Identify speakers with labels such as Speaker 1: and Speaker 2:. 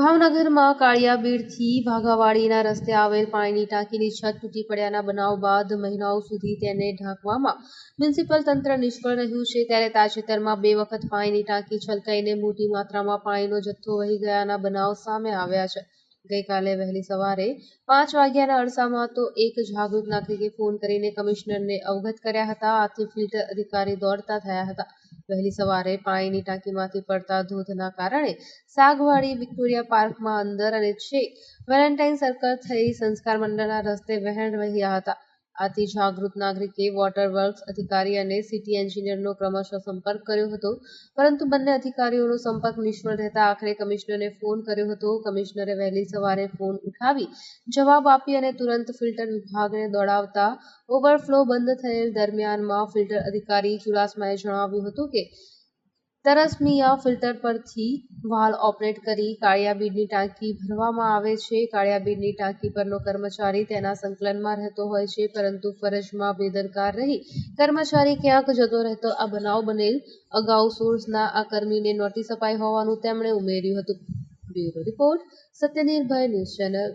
Speaker 1: સુરતમાં કાળિયાબીડથી વાઘાવાડીના રસ્તે આવેલ પાણીની ટાંકીની છત તૂટી પડ્યાના બનાવ બાદ મહિનાઓ સુધી તેને ઢાંકવામાં મ્યુનિસિપલ તંત્ર નિષ્ફળ રહ્યું છે ત્યારે તાજેતરમાં બે વખત પાણીની ટાંકી છલકાઈને મોટી માત્રામાં પાણીનો જથ્થો વહી ગયાના બનાવ સામે આવ્યા છે. ગઈકાલે વહેલી સવારે પાંચ વાગ્યાના અરસામાં તો એક જાગૃત નાગરિકે ફોન કરીને કમિશનરને અવગત કર્યા હતા. આથી ફિલ્ટર અધિકારી દોડતા થયા હતા. વહેલી સવારે પાણીની ટાંકીમાંથી પડતા ધોધના કારણે સાગવાડી વિક્ટોરિયા પાર્કમાં અંદર અને છેક વેલેન્ટાઇન સર્કલ થઈ સંસ્કાર મંડળના રસ્તે વહેણ રહ્યા હતા. આથી જાગૃત નાગરિકે વોટર અધિકારી અને સિટી એન્જિનિયરનો ક્રમશઃ સંપર્ક કર્યો હતો. પરંતુ બંને અધિકારીઓનો સંપર્ક નિષ્ફળ રહેતા આખરે કમિશનરને ફોન કર્યો હતો. કમિશનરે વહેલી સવારે ફોન ઉઠાવી જવાબ આપી અને તુરંત ફિલ્ટર વિભાગને દોડાવતા ઓવરફ્લો બંધ થયેલ દરમિયાનમાં ફિલ્ટર અધિકારી ચુડાસમાએ જણાવ્યું હતું કે તરસમિયા ફિલ્ટર પરથી વાલ્વ ઓપરેટ કરી કાળિયાબીડની ટાંકી ભરવામાં આવે છે. કાળિયાબીડની ટાંકી પરનો કર્મચારી તેના સંકલનમાં રહેતો હોય છે, પરંતુ ફરજમાં બેદરકાર રહી. કર્મચારી ક્યાંક જતો રહેતો આ બનાવ બનેલ અગાઉ સોર્સના આ કર્મીને નોટિસ અપાઈ હોવાનું તેમણે ઉમેર્યું હતું. Bureau report, Satyanirbhay news channel.